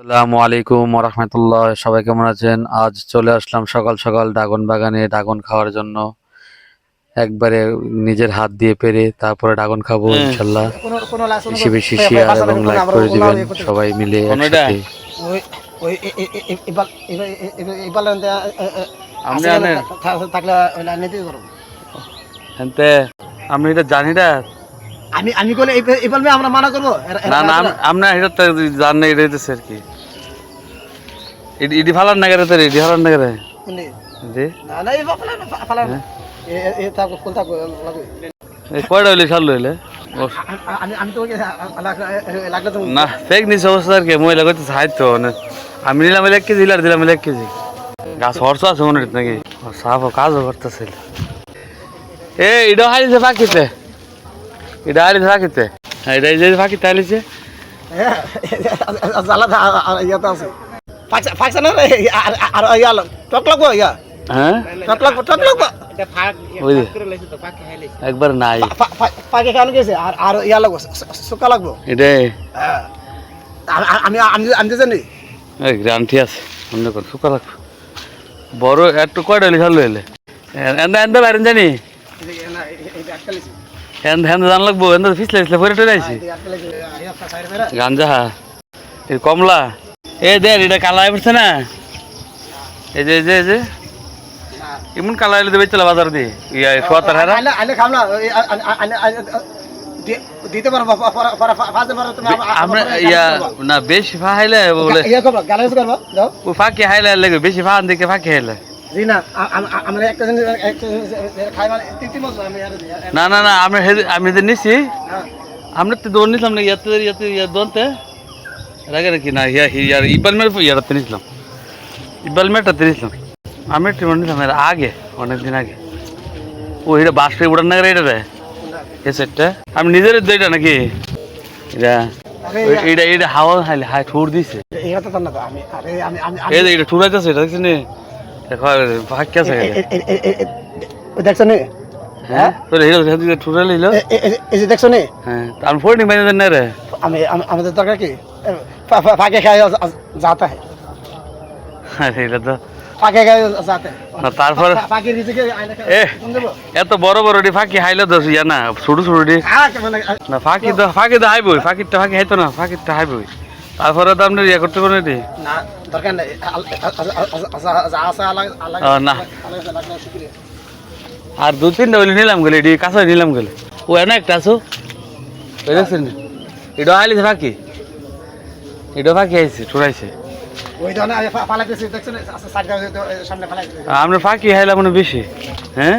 আসসালামু আলাইকুম রহমতুল্লাহ সবাই কেমন আছেন? আজ চলে আসলাম সকাল সকাল ড্রাগন বাগানে ড্রাগন খাওয়ার জন্য। একবারে নিজের হাত দিয়ে পেরে তারপরে ড্রাগন খাব হ্যাঁ। ইনশাল্লাহ। বেশি বেশি শেয়ার এবং লাইক করে দিবেন সবাই মিলে একসাথে। আমি এটা জানি না আমি আমি কইলে এই- এবার আমরা মানা করব? না না আমরা এটা জান না এটা হইতেছে আর কি। ইডি- ফালার না গেলে তো ইডি ফালার না গেলে কোনটি? জি না না এই ফালা ফালা হ্যাঁ। এ থাকো কোন থাকো এই কয়টা হইলে খাল হইলে আমি আমি তোমাকে লাগলে লাগলে না ফেক নিস অবস্থা আর কি মহিলা করতে সাহায্য মানে আমি নিলাম এক কেজি আর দিলাম এক কেজি। গাছ হরস আছে মনে নাকি? সাফ কাজও করতেছিল এ এটা হারিয়েছে পাখিতে। এটা পাখিতে হ্যাঁ এটা এই যে হারিয়েছে হ্যাঁ, জ্বালা ইয়াতে আছে ফাকসা না রে আর আর ইয়া টক লাগবো ইয়া হ্যাঁ টক লাগবো টক লাগবো যে একবার নাই পাকে খাওয়ানো গেছে আর আর ইয়া লাগবো শুকা লাগবো হ্যাঁ। আ- আমি আমি আমি জানি এই গ্রান্টি আছে অন্য কর শুকা রাখ বড় একটু কয়টা হইলে খালো হইলে এন্দা এন্দা বাইরেন জানি হ্যান্দ হ্যান্দ জান লাগবো এন্দা ফিসলে ফিসলে পরে টেনে আইছি গাঞ্জা হা কমলা এ দে এটা কালা পড়ছে না এই যে এই যে এই যে এমন কালা হইলে দেবে চলে বাজার দিয়ে ইয়া সোয়াতার হারা দিতে পারব আমরা ইয়া না বেশি ফা হাইলে বলে ইয়া করব গালাজ করব ও ফাঁকি হাইলে লাগে বেশি ফান দেখে ফাঁকি হাইলে জি না আ- আ- আ- আমরা একটা জিনিস খাই মানে তিন তিন বছর আমি না না না আমরা আমি যে নিছি। আমরা তো দৌড় নিছিলাম না ইয়াতে ইয়াতে ইয়া দোনতে রাগে নাকি না ইয়া ইয়ার ইবাল মের ইয়ারাতে নিছিলাম। মেরটাতে নিছিলাম। আমি ট্রিটমেন্ট নিছিলাম এর আগে অনেক দিন আগে। ও এটা বাসটা উড়ান না এটা রে এই সেটটা আমি নিজের দইটা নাকি? এটা এটা এটা হাওয়া হাইলে হাই ঠুর দিছে। এটা তো না আমি আরে আমি আমি এটা ঠুরাইতেছে এটা দেখছিস আছে দেখছ নে? হ্যাঁ? তোর এই যে দেখছ নে? হ্যাঁ আমি না রে। আমি আমি- আমাদের দরকার কি? ফা- ফা- ফাঁকে খাই যাতা है আরে এটা তো ফাঁকে খাই যাতে না, তারপরে ফাঁকে রিজিকে আইনা এ। এত বড় বড় ডি ফাঁকি হাইলে তো ইয়া না ছোট ছোট ডি হ্যাঁ না ফাঁকি তো ফাঁকি তো হাইবই ফাঁকিটা ফাঁকি হাইতো না ফাঁকিটা হাইবই। তারপরে তো আপনি ইয়ে করতে পারেন না দরকার নাই না। আর দু তিনটা হইলে নিলাম গেলে ডি কাছে নিলাম গেলে ও এনে একটা আছো দেখছেন এটা হাইলিছে ফাঁকি এটা ফাঁকি আইছে ঠুরাইছে আচ্ছা, আমরা ফাঁকি হাইলা মানে বেশি হ্যাঁ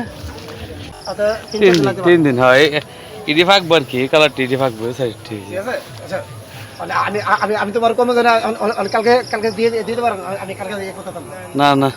আচ্ছা, তিন দিন তিন দিন হয় ইডি ফাঁকবো আর কি কালারটি ইডি ফাঁকবো সাইডটি ঠিক আছে আচ্ছা মানে আমি আমি আমি তোমার কমে কালকে কালকে দিয়ে দিতে পারো আমি কালকে করতে না না।